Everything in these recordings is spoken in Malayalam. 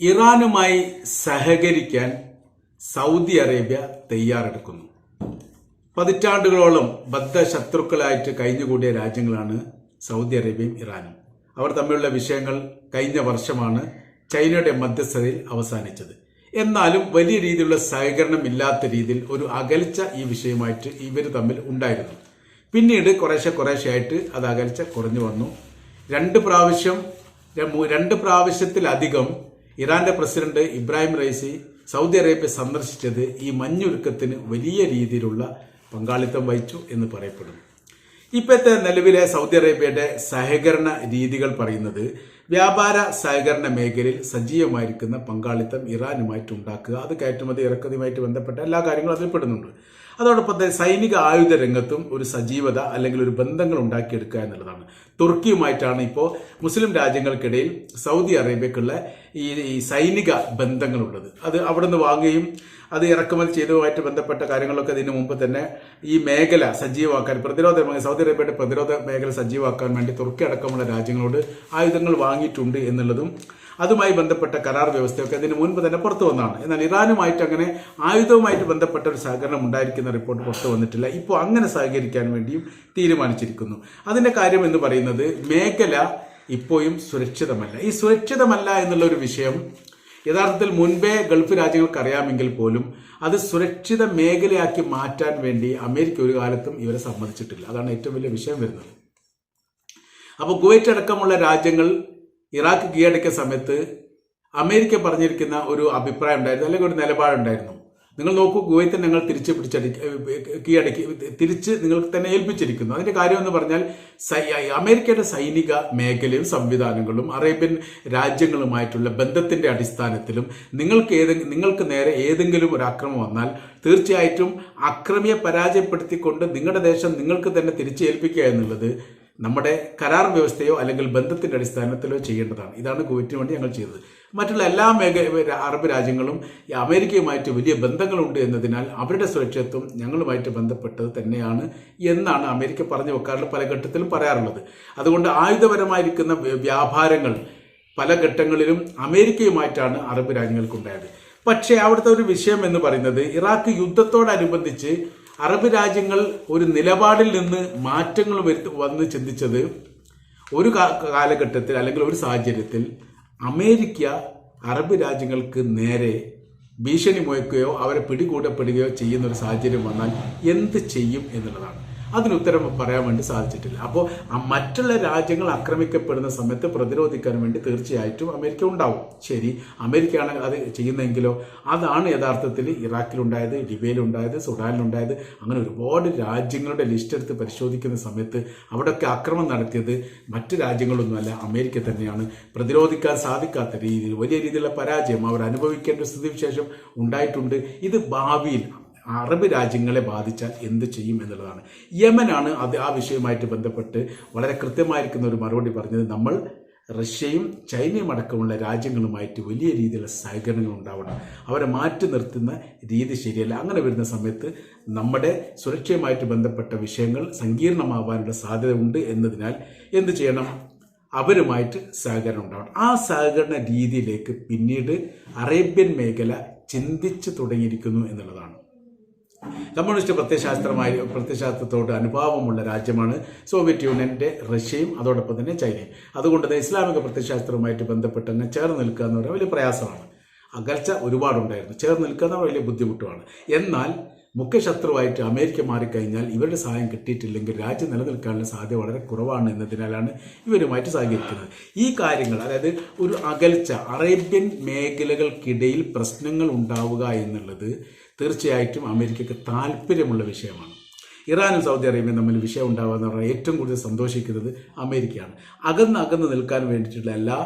ഇറാനുമായി സഹകരിക്കാൻ സൗദി അറേബ്യ തയ്യാറെടുക്കുന്നു. പതിറ്റാണ്ടുകളോളം ബദ്ധശത്രുക്കളായിട്ട് കഴിഞ്ഞുകൂടിയ രാജ്യങ്ങളാണ് സൗദി അറേബ്യയും ഇറാനും. അവർ തമ്മിലുള്ള വിഷയങ്ങൾ കഴിഞ്ഞ വർഷമാണ് ചൈനയുടെ മധ്യസ്ഥതയിൽ അവസാനിച്ചത്. എന്നാലും വലിയ രീതിയിലുള്ള സഹകരണം ഇല്ലാത്ത രീതിയിൽ ഒരു അകൽച്ച ഈ വിഷയമായിട്ട് ഇവർ തമ്മിൽ ഉണ്ടായിരുന്നു. പിന്നീട് കുറേശ്ശെ കുറേശ്ശെയായിട്ട് അത് അകൽച്ച കുറഞ്ഞു വന്നു. രണ്ട് പ്രാവശ്യം രണ്ട് പ്രാവശ്യത്തിലധികം ഇറാന്റെ president Ebrahim Raisi Saudi Arabia സന്ദർശിച്ചത് ഈ മഞ്ഞുരുക്കത്തിന് വലിയ രീതിയിലുള്ള പങ്കാളിത്തം വഹിച്ചു എന്ന് പറയപ്പെടുന്നു. ഇപ്പോഴത്തെ നിലവിലെ സൗദി അറേബ്യയുടെ സഹകരണ രീതികൾ പറയുന്നത് വ്യാപാര സഹകരണ മേഖലയിൽ സജീവമായിരിക്കുന്ന പങ്കാളിത്തം ഇറാനുമായിട്ട് ഉണ്ടാക്കുക അത് കയറ്റുമതി ഇറക്കുമതിയുമായിട്ട് ബന്ധപ്പെട്ട എല്ലാ കാര്യങ്ങളും അതിൽ പെടുന്നുണ്ട് അതോടൊപ്പം തന്നെ സൈനിക ആയുധ രംഗത്തും ഒരു സജീവത അല്ലെങ്കിൽ ഒരു ബന്ധങ്ങൾ ഉണ്ടാക്കിയെടുക്കുക എന്നുള്ളതാണ്. തുർക്കിയുമായിട്ടാണ് ഇപ്പോൾ മുസ്ലിം രാജ്യങ്ങൾക്കിടയിൽ സൗദി അറേബ്യക്കുള്ള ഈ സൈനിക ബന്ധങ്ങളുള്ളത്. അത് അവിടെ നിന്ന് വാങ്ങുകയും അത് ഇറക്കുമതി ചെയ്തതുമായിട്ട് ബന്ധപ്പെട്ട കാര്യങ്ങളൊക്കെ ഇതിനു മുമ്പ് തന്നെ ഈ മേഖല സജീവമാക്കാൻ പ്രതിരോധ സൗദി അറേബ്യയുടെ പ്രതിരോധ മേഖല സജീവമാക്കാൻ വേണ്ടി തുർക്കി അടക്കമുള്ള രാജ്യങ്ങളോട് ആയുധങ്ങൾ വാങ്ങിയിട്ടുണ്ട് എന്നുള്ളതും അതുമായി ബന്ധപ്പെട്ട കരാർ വ്യവസ്ഥയൊക്കെ അതിന് മുൻപ് തന്നെ പുറത്തു വന്നതാണ്. എന്നാൽ ഇറാനുമായിട്ട് അങ്ങനെ ആയുധവുമായിട്ട് ബന്ധപ്പെട്ട ഒരു സഹകരണം ഉണ്ടായിരിക്കുന്ന റിപ്പോർട്ട് പുറത്തു വന്നിട്ടില്ല. ഇപ്പോൾ അങ്ങനെ സഹകരിക്കാൻ വേണ്ടിയും തീരുമാനിച്ചിരിക്കുന്നു. അതിന്റെ കാര്യം എന്ന് പറയുന്നത് മേഖല ഇപ്പോഴും സുരക്ഷിതമല്ല. ഈ സുരക്ഷിതമല്ല എന്നുള്ള ഒരു വിഷയം യഥാർത്ഥത്തിൽ മുൻപേ ഗൾഫ് രാജ്യങ്ങൾക്ക് അറിയാമെങ്കിൽ പോലും അത് സുരക്ഷിത മേഖലയാക്കി മാറ്റാൻ വേണ്ടി അമേരിക്ക ഒരു കാലത്തും ഇവരെ സമ്മതിച്ചിട്ടില്ല. അതാണ് ഏറ്റവും വലിയ വിഷയം വരുന്നത്. അപ്പോൾ കുവൈറ്റ് അടക്കമുള്ള രാജ്യങ്ങൾ ഇറാഖ് കീഴടക്കിയ സമയത്ത് അമേരിക്ക പറഞ്ഞിരിക്കുന്ന ഒരു അഭിപ്രായം ഉണ്ടായിരുന്നു അല്ലെങ്കിൽ ഒരു നിലപാടുണ്ടായിരുന്നു. നിങ്ങൾ നോക്കൂ കുവൈത്തിൽ ഞങ്ങൾ തിരിച്ച് പിടിച്ചടി കീഴടക്കി തിരിച്ച് നിങ്ങൾക്ക് തന്നെ ഏൽപ്പിച്ചിരിക്കുന്നു. അതിന്റെ കാര്യം എന്ന് പറഞ്ഞാൽ അമേരിക്കയുടെ സൈനിക മേഖലയും സംവിധാനങ്ങളും അറേബ്യൻ രാജ്യങ്ങളുമായിട്ടുള്ള ബന്ധത്തിന്റെ അടിസ്ഥാനത്തിലും നിങ്ങൾക്ക് ഏതെ നിങ്ങൾക്ക് നേരെ ഏതെങ്കിലും ഒരു അക്രമം വന്നാൽ തീർച്ചയായിട്ടും അക്രമിയെ പരാജയപ്പെടുത്തിക്കൊണ്ട് നിങ്ങളുടെ ദേശം നിങ്ങൾക്ക് തന്നെ തിരിച്ചേൽപ്പിക്കുക എന്നുള്ളത് നമ്മുടെ കരാർ വ്യവസ്ഥയോ അല്ലെങ്കിൽ ബന്ധത്തിന്റെ അടിസ്ഥാനത്തിലോ ചെയ്യേണ്ടതാണ്. ഇതാണ് കുവൈറ്റിന് വേണ്ടി ഞങ്ങൾ ചെയ്തത്. മറ്റുള്ള എല്ലാ മേഖ അറബ് രാജ്യങ്ങളും അമേരിക്കയുമായിട്ട് വലിയ ബന്ധങ്ങളുണ്ട് എന്നതിനാൽ അവരുടെ സുരക്ഷിതത്വം ഞങ്ങളുമായിട്ട് ബന്ധപ്പെട്ടത് തന്നെയാണ് എന്നാണ് അമേരിക്ക പറഞ്ഞു വെക്കാറുള്ള പല ഘട്ടത്തിലും പറയാറുള്ളത്. അതുകൊണ്ട് ആയുധപരമായിരിക്കുന്ന വ്യാപാരങ്ങൾ പല ഘട്ടങ്ങളിലും അമേരിക്കയുമായിട്ടാണ് അറബ് രാജ്യങ്ങൾക്കുണ്ടായത്. പക്ഷേ അവിടുത്തെ ഒരു വിഷയം എന്ന് പറയുന്നത് ഇറാഖ് യുദ്ധത്തോടനുബന്ധിച്ച് അറബ് രാജ്യങ്ങൾ ഒരു നിലപാടിൽ നിന്ന് മാറ്റങ്ങൾ വന്ന് ചിന്തിച്ചത് ഒരു കാലഘട്ടത്തിൽ അല്ലെങ്കിൽ ഒരു സാഹചര്യത്തിൽ അമേരിക്ക അറബ് രാജ്യങ്ങൾക്ക് നേരെ ഭീഷണി മുഴക്കുകയോ അവരെ പിടികൂടപ്പെടുകയോ ചെയ്യുന്ന ഒരു സാഹചര്യം വന്നാൽ എന്ത് ചെയ്യും എന്നുള്ളതാണ്. അതിന് ഉത്തരം പറയാൻ വേണ്ടി സാധിച്ചിട്ടില്ല. അപ്പോൾ മറ്റുള്ള രാജ്യങ്ങൾ ആക്രമിക്കപ്പെടുന്ന സമയത്ത് പ്രതിരോധിക്കാൻ വേണ്ടി തീർച്ചയായിട്ടും അമേരിക്ക ഉണ്ടാവും. ശരി അമേരിക്കയാണ് അത് ചെയ്യുന്നതെങ്കിലോ അതാണ് യഥാർത്ഥത്തിൽ ഇറാഖിലുണ്ടായത് ലിബിയയിലുണ്ടായത് സുഡാനിലുണ്ടായത്. അങ്ങനെ ഒരുപാട് രാജ്യങ്ങളുടെ ലിസ്റ്റ് എടുത്ത് പരിശോധിക്കുന്ന സമയത്ത് അവിടെയൊക്കെ ആക്രമണം നടത്തിയത് മറ്റ് രാജ്യങ്ങളൊന്നുമല്ല അമേരിക്ക തന്നെയാണ്. പ്രതിരോധിക്കാൻ സാധിക്കാത്ത രീതിയിൽ വലിയ രീതിയിലുള്ള പരാജയം അവർ അനുഭവിക്കേണ്ട സ്ഥിതിവിശേഷം ഉണ്ടായിട്ടുണ്ട്. ഇത് ഭാവിയിൽ അറബ് രാജ്യങ്ങളെ ബാധിച്ചാൽ എന്ത് ചെയ്യും എന്നുള്ളതാണ്. യമനാണ് അത് ആ വിഷയവുമായിട്ട് ബന്ധപ്പെട്ട് വളരെ കൃത്യമായിരിക്കുന്ന ഒരു മറുപടി പറഞ്ഞത്. നമ്മൾ റഷ്യയും ചൈനയും അടക്കമുള്ള രാജ്യങ്ങളുമായിട്ട് വലിയ രീതിയിലുള്ള സഹകരണങ്ങൾ ഉണ്ടാവണം. അവരെ മാറ്റി നിർത്തുന്ന രീതി ശരിയല്ല. അങ്ങനെ വരുന്ന സമയത്ത് നമ്മുടെ സുരക്ഷയുമായിട്ട് ബന്ധപ്പെട്ട വിഷയങ്ങൾ സങ്കീർണമാവാനുള്ള സാധ്യത ഉണ്ട് എന്നതിനാൽ എന്ത് ചെയ്യണം? അവരുമായിട്ട് സഹകരണം ഉണ്ടാവണം. ആ സഹകരണ രീതിയിലേക്ക് പിന്നീട് അറേബ്യൻ മേഖല ചിന്തിച്ചു തുടങ്ങിയിരിക്കുന്നു എന്നുള്ളതാണ്. കമ്മ്യൂണിസ്റ്റ് പ്രത്യയശാസ്ത്രമായി പ്രത്യയശാസ്ത്രത്തോട് അനുഭാവമുള്ള രാജ്യമാണ് സോവിയറ്റ് യൂണിയന്റെ റഷ്യയും അതോടൊപ്പം തന്നെ ചൈനയും. അതുകൊണ്ട് തന്നെ ഇസ്ലാമിക പ്രത്യയശാസ്ത്രവുമായിട്ട് ബന്ധപ്പെട്ട് തന്നെ ചേർന്ന് നിൽക്കുക എന്ന് പറയുന്നത് വലിയ പ്രയാസമാണ്. അകൽച്ച ഒരുപാടുണ്ടായിരുന്നു. ചേർന്ന് നിൽക്കുക എന്ന് വലിയ ബുദ്ധിമുട്ടുമാണ്. എന്നാൽ മുഖ്യ ശത്രുവായിട്ട് അമേരിക്ക മാറിക്കഴിഞ്ഞാൽ ഇവരുടെ സഹായം കിട്ടിയിട്ടില്ലെങ്കിൽ രാജ്യം നിലനിൽക്കാനുള്ള സാധ്യത വളരെ കുറവാണ് എന്നതിനാലാണ് ഇവരുമായിട്ട് സഹകരിക്കുന്നത്. ഈ കാര്യങ്ങൾ അതായത് ഒരു അകൽച്ച അറേബ്യൻ മേഖലകൾക്കിടയിൽ പ്രശ്നങ്ങൾ ഉണ്ടാവുക എന്നുള്ളത് തീർച്ചയായിട്ടും അമേരിക്കയ്ക്ക് താല്പര്യമുള്ള വിഷയമാണ്. ഇറാനും സൗദി അറേബ്യയും തമ്മിൽ വിഷയം ഉണ്ടാവുക എന്ന് പറഞ്ഞാൽ ഏറ്റവും കൂടുതൽ സന്തോഷിക്കുന്നത് അമേരിക്കയാണ്. അകന്ന് അകന്ന് നിൽക്കാൻ വേണ്ടിയിട്ടുള്ള എല്ലാ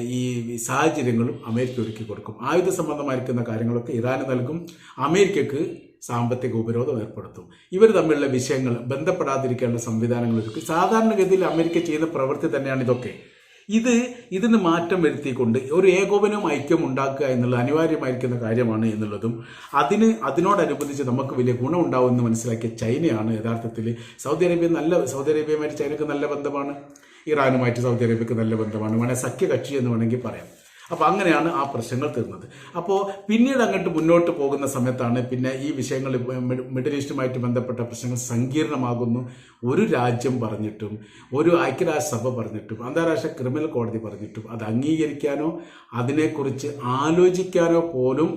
ഈ സാഹചര്യങ്ങളും അമേരിക്ക ഒരുക്കി കൊടുക്കും. ആയുധ സംബന്ധമായിരിക്കുന്ന കാര്യങ്ങളൊക്കെ ഇറാന് നൽകും അമേരിക്കക്ക് സാമ്പത്തിക ഉപരോധം ഏർപ്പെടുത്തും. ഇവർ തമ്മിലുള്ള വിഷയങ്ങൾ ബന്ധപ്പെടാതിരിക്കേണ്ട സംവിധാനങ്ങൾ ഒരുക്കും. സാധാരണഗതിയിൽ അമേരിക്ക ചെയ്യുന്ന പ്രവൃത്തി തന്നെയാണ് ഇതൊക്കെ. ഇത് ഇതിന് മാറ്റം വരുത്തിക്കൊണ്ട് ഒരു ഏകോപനവും ഐക്യം ഉണ്ടാക്കുക എന്നുള്ളത് അനിവാര്യമായിരിക്കുന്ന കാര്യമാണ് എന്നുള്ളതും അതിന് അതിനോടനുബന്ധിച്ച് നമുക്ക് വലിയ ഗുണമുണ്ടാവും എന്ന് മനസ്സിലാക്കിയ ചൈനയാണ് യഥാർത്ഥത്തിൽ സൗദി അറേബ്യ നല്ല സൗദി അറേബ്യയുമായിട്ട് ചൈനക്ക് നല്ല ബന്ധമാണ്. ഇറാനുമായിട്ട് സൗദി അറേബ്യക്ക് നല്ല ബന്ധമാണ്. വേണേൽ സഖ്യകക്ഷി എന്ന് വേണമെങ്കിൽ പറയാം. അപ്പോൾ അങ്ങനെയാണ് ആ പ്രശ്നങ്ങൾ തീർന്നത്. അപ്പോൾ പിന്നീട് അങ്ങോട്ട് മുന്നോട്ട് പോകുന്ന സമയത്താണ് പിന്നെ ഈ വിഷയങ്ങൾ മിഡിൽ ഈസ്റ്റുമായിട്ട് ബന്ധപ്പെട്ട പ്രശ്നങ്ങൾ സങ്കീർണമാകുന്നു. ഒരു രാജ്യം പറഞ്ഞിട്ടും ഒരു ഐക്യരാഷ്ട്രസഭ പറഞ്ഞിട്ടും അന്താരാഷ്ട്ര ക്രിമിനൽ കോടതി പറഞ്ഞിട്ടും അത് അംഗീകരിക്കാനോ അതിനെക്കുറിച്ച് ആലോചിക്കാനോ പോലും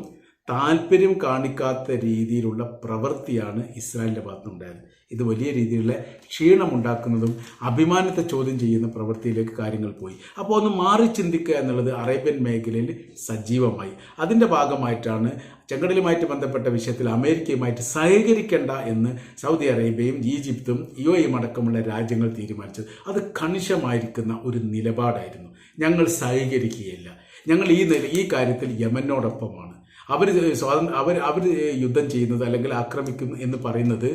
താല്പര്യം കാണിക്കാത്ത രീതിയിലുള്ള പ്രവൃത്തിയാണ് ഇസ്രായേലിന്റെ ഭാഗത്തുനിന്നുണ്ടായത്. ഇത് വലിയ രീതിയിലുള്ള ക്ഷീണമുണ്ടാക്കുന്നതും അഭിമാനത്തെ ചോദ്യം ചെയ്യുന്ന പ്രവൃത്തിയിലേക്ക് കാര്യങ്ങൾ പോയി. അപ്പോൾ ഒന്ന് മാറി ചിന്തിക്കുക എന്നുള്ളത് അറേബ്യൻ മേഖലയിൽ സജീവമായി. അതിന്റെ ഭാഗമായിട്ടാണ് ചെങ്കടലുമായിട്ട് ബന്ധപ്പെട്ട വിഷയത്തിൽ അമേരിക്കയുമായിട്ട് സഹകരിക്കേണ്ട എന്ന് സൗദി അറേബ്യയും ഈജിപ്തും യു എയും അടക്കമുള്ള രാജ്യങ്ങൾ തീരുമാനിച്ചത്. അത് കണിശമായിരിക്കുന്ന ഒരു നിലപാടായിരുന്നു. ഞങ്ങൾ സഹകരിക്കുകയില്ല. ഞങ്ങൾ ഈ ഈ കാര്യത്തിൽ യമനോടൊപ്പമാണ്. അവർ സ്വാതന്ത്ര്യ അവർ അവർ യുദ്ധം ചെയ്യുന്നത് അല്ലെങ്കിൽ ആക്രമിക്കുന്നു എന്ന് പറയുന്നത്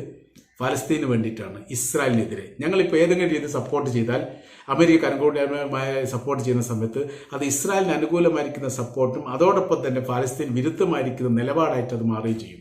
ഫലസ്തീന് വേണ്ടിയിട്ടാണ് ഇസ്രായേലിനെതിരെ. ഞങ്ങളിപ്പോൾ ഏതെങ്കിലും രീതിയിൽ സപ്പോർട്ട് ചെയ്താൽ അമേരിക്ക അനുകൂലമായ സപ്പോർട്ട് ചെയ്യുന്ന സമയത്ത് അത് ഇസ്രായേലിന് അനുകൂലമായിരിക്കുന്ന സപ്പോർട്ടും അതോടൊപ്പം തന്നെ ഫലസ്തീൻ വിരുദ്ധമായിരിക്കുന്ന നിലപാടായിട്ട് അത് മാറുകയും ചെയ്യും.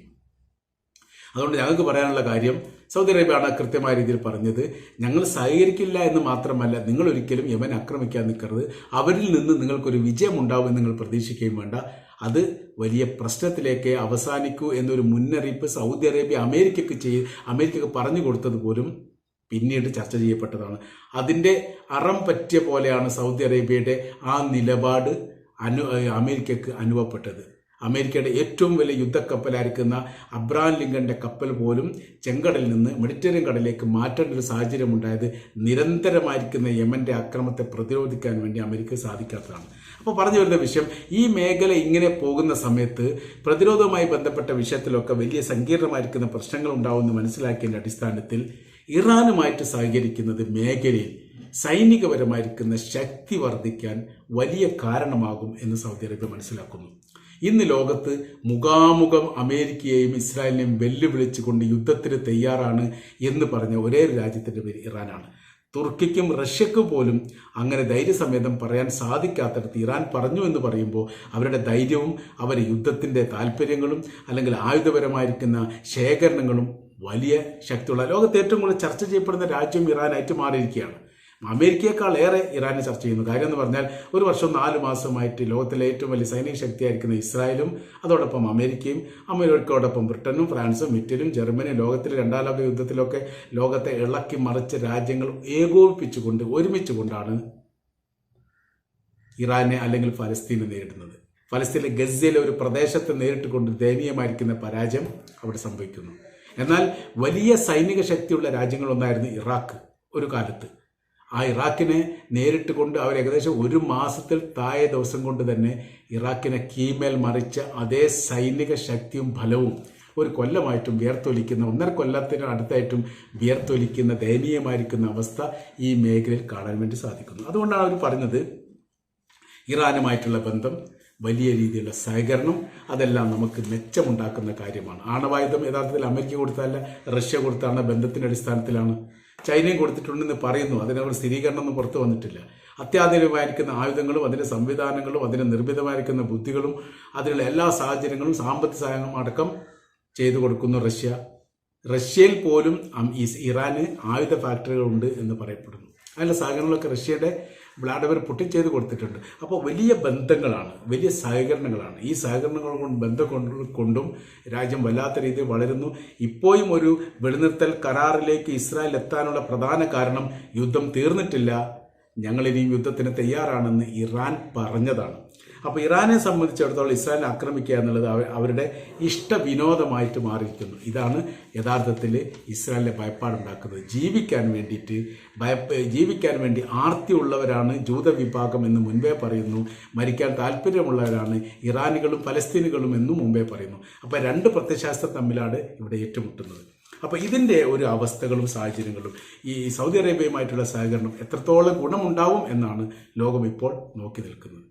അതുകൊണ്ട് ഞങ്ങൾക്ക് പറയാനുള്ള കാര്യം സൗദി അറേബ്യയാണ് കൃത്യമായ രീതിയിൽ പറഞ്ഞത്. ഞങ്ങൾ സഹകരിക്കില്ല എന്ന് മാത്രമല്ല നിങ്ങൾ ഒരിക്കലും യമൻ ആക്രമിക്കാൻ നിൽക്കരുത്. അവരിൽ നിന്ന് നിങ്ങൾക്കൊരു വിജയം ഉണ്ടാവുമെന്ന് നിങ്ങൾ പ്രതീക്ഷിക്കുകയും വേണ്ട. അത് വലിയ പ്രശ്നത്തിലേക്ക് അവസാനിക്കൂ എന്നൊരു മുന്നറിയിപ്പ് സൗദി അറേബ്യ അമേരിക്കക്ക് ചെയ് അമേരിക്കക്ക് പറഞ്ഞു കൊടുത്തത് പോലും പിന്നീട് ചർച്ച ചെയ്യപ്പെട്ടതാണ്. അതിന്റെ അറം പറ്റിയ പോലെയാണ് സൗദി അറേബ്യയുടെ ആ നിലപാട് അനു അമേരിക്കക്ക് അനുഭവപ്പെട്ടത്. അമേരിക്കയുടെ ഏറ്റവും വലിയ യുദ്ധക്കപ്പലായിരിക്കുന്ന അബ്രാം ലിങ്കന്റെ കപ്പൽ പോലും ചെങ്കടലിൽ നിന്ന് മെഡിറ്ററേനിയൻ കടലിലേക്ക് മാറ്റേണ്ട ഒരു സാഹചര്യം ഉണ്ടായത് നിരന്തരമായിരിക്കുന്ന യമന്റെ ആക്രമണത്തെ പ്രതിരോധിക്കാൻ വേണ്ടി അമേരിക്ക സാധിക്കാത്തതാണ്. അപ്പോൾ പറഞ്ഞു വരുന്ന വിഷയം ഈ മേഖല ഇങ്ങനെ പോകുന്ന സമയത്ത് പ്രതിരോധവുമായി ബന്ധപ്പെട്ട വിഷയത്തിലൊക്കെ വലിയ സങ്കീർണമായിരിക്കുന്ന പ്രശ്നങ്ങൾ ഉണ്ടാവുമെന്ന് മനസ്സിലാക്കിയതിന്റെ അടിസ്ഥാനത്തിൽ ഇറാനുമായിട്ട് സഹകരിക്കുന്നത് മേഖലയിൽ സൈനികപരമായിരിക്കുന്ന ശക്തി വർദ്ധിക്കാൻ വലിയ കാരണമാകും എന്ന് സൗദി അറേബ്യ മനസ്സിലാക്കുന്നു. ഇന്ന് ലോകത്ത് മുഖാമുഖം അമേരിക്കയെയും ഇസ്രായേലിനെയും വെല്ലുവിളിച്ചുകൊണ്ട് യുദ്ധത്തിന് തയ്യാറാണ് എന്ന് പറഞ്ഞ ഒരേ രാജ്യത്തിന്റെ പേര് ഇറാനാണ്. തുർക്കിക്കും റഷ്യക്കും പോലും അങ്ങനെ ധൈര്യസമേതം പറയാൻ സാധിക്കാത്തടത്ത് ഇറാൻ പറഞ്ഞു എന്ന് പറയുമ്പോൾ അവരുടെ ധൈര്യവും അവരുടെ യുദ്ധത്തിന്റെ താല്പര്യങ്ങളും അല്ലെങ്കിൽ ആയുധപരമായിരിക്കുന്ന ശേഖരണങ്ങളും വലിയ ശക്തിയുള്ള ലോകത്ത് ഏറ്റവും കൂടുതൽ ചർച്ച ചെയ്യപ്പെടുന്ന രാജ്യം ഇറാനായിട്ട് മാറിയിരിക്കുകയാണ്. അമേരിക്കയെക്കാൾ ഏറെ ഇറാനെ ചർച്ച ചെയ്യുന്നു. കാര്യം എന്ന് പറഞ്ഞാൽ ഒരു വർഷം നാല് മാസമായിട്ട് ലോകത്തിലെ ഏറ്റവും വലിയ സൈനിക ശക്തിയായിരിക്കുന്ന ഇസ്രായേലും അതോടൊപ്പം അമേരിക്കയും അമേരിക്കയോടൊപ്പം ബ്രിട്ടനും ഫ്രാൻസും ഇറ്റലിയും ജർമ്മനിയും ലോകത്തിലെ രണ്ടാം ലോക യുദ്ധത്തിലൊക്കെ ലോകത്തെ ഇളക്കി മറിച്ച രാജ്യങ്ങൾ ഏകോപിപ്പിച്ചുകൊണ്ട് ഒരുമിച്ചുകൊണ്ടാണ് ഇറാനെ അല്ലെങ്കിൽ ഫലസ്തീനെ നേരിടുന്നത്. ഫലസ്തീനിലെ ഗസയിലെ ഒരു പ്രദേശത്തെ നേരിട്ടുകൊണ്ട് ദയനീയമായിരിക്കുന്ന പരാജയം അവിടെ സംഭവിക്കുന്നു. എന്നാൽ വലിയ സൈനിക ശക്തിയുള്ള രാജ്യങ്ങളൊന്നായിരുന്നു ഇറാഖ് ഒരു കാലത്ത്. ആ ഇറാഖിനെ നേരിട്ട് കൊണ്ട് അവർ ഏകദേശം ഒരു മാസത്തിൽ താഴെ ദിവസം കൊണ്ട് തന്നെ ഇറാഖിനെ കീമേൽ മറിച്ച അതേ സൈനിക ശക്തിയും ഫലവും ഒരു കൊല്ലമായിട്ടും വിയർത്തൊലിക്കുന്ന ഒന്നര കൊല്ലത്തിന് അടുത്തായിട്ടും വിയർത്തൊലിക്കുന്ന ദയനീയമായിരിക്കുന്ന അവസ്ഥ ഈ മേഖലയിൽ കാണാൻ വേണ്ടി സാധിക്കുന്നു. അതുകൊണ്ടാണ് അവർ പറഞ്ഞത് ഇറാനുമായിട്ടുള്ള ബന്ധം വലിയ രീതിയിലുള്ള സഹകരണം അതെല്ലാം നമുക്ക് മെച്ചമുണ്ടാക്കുന്ന കാര്യമാണ്. ആണവായുധം യഥാർത്ഥത്തിൽ അമേരിക്ക കൊടുത്തല്ല റഷ്യ കൊടുത്താണ് ബന്ധത്തിന്റെ അടിസ്ഥാനത്തിലാണ്. ചൈനയും കൊടുത്തിട്ടുണ്ടെന്ന് പറയുന്നു. അതിനവർ സ്ഥിരീകരണമൊന്നും പുറത്തു വന്നിട്ടില്ല. അത്യാധുനികമായിരിക്കുന്ന ആയുധങ്ങളും അതിന്റെ സംവിധാനങ്ങളും അതിന് നിർമ്മിതമായിരിക്കുന്ന ബുദ്ധികളും അതിനുള്ള എല്ലാ സാഹചര്യങ്ങളും സാമ്പത്തിക സഹായങ്ങളും അടക്കം ചെയ്തു കൊടുക്കുന്നു റഷ്യ. റഷ്യയിൽ പോലും ഇറാന് ആയുധ ഫാക്ടറികളുണ്ട് എന്ന് പറയപ്പെടുന്നു. അതിന്റെ സഹകരണങ്ങളൊക്കെ റഷ്യയുടെ വ്ളാഡിമിർ പുട്ടിൻ ചെയ്ത് കൊടുത്തിട്ടുണ്ട്. അപ്പോൾ വലിയ ബന്ധങ്ങളാണ് വലിയ സഹകരണങ്ങളാണ്. ഈ സഹകരണങ്ങൾ കൊണ്ട് ബന്ധം കൊണ്ട് രാജ്യം വല്ലാത്ത രീതിയിൽ വളരുന്നു. ഇപ്പോഴും ഒരു വെടിനിർത്തൽ കരാറിലേക്ക് ഇസ്രായേൽ എത്താനുള്ള പ്രധാന കാരണം യുദ്ധം തീർന്നിട്ടില്ല. ഞങ്ങളിനിയും യുദ്ധത്തിന് തയ്യാറാണെന്ന് ഇറാൻ പറഞ്ഞതാണ്. അപ്പോൾ ഇറാനെ സംബന്ധിച്ചിടത്തോളം ഇസ്രായേൽ ആക്രമിക്കുക എന്നുള്ളത് അവരുടെ ഇഷ്ട വിനോദമായിട്ട് മാറിയിരിക്കുന്നു. ഇതാണ് യഥാർത്ഥത്തിൽ ഇസ്രായേലിനെ ഭയപ്പാടുണ്ടാക്കുന്നത്. ജീവിക്കാൻ വേണ്ടിയിട്ട് ഭയ ജീവിക്കാൻ വേണ്ടി ആർത്തിയുള്ളവരാണ് ജൂത വിഭാഗം എന്ന് മുൻപേ പറയുന്നു. മരിക്കാൻ താല്പര്യമുള്ളവരാണ് ഇറാനികളും പലസ്തീനുകളും എന്നും മുമ്പേ പറയുന്നു. അപ്പോൾ രണ്ട് പ്രത്യശാസ്ത്രം തമ്മിലാണ് ഇവിടെ ഏറ്റുമുട്ടുന്നത്. അപ്പോൾ ഇതിന്റെ ഒരു അവസ്ഥകളും സാഹചര്യങ്ങളും ഈ സൗദി അറേബ്യയുമായിട്ടുള്ള സഹകരണം എത്രത്തോളം ഗുണമുണ്ടാവും എന്നാണ് ലോകം ഇപ്പോൾ നോക്കി നിൽക്കുന്നത്.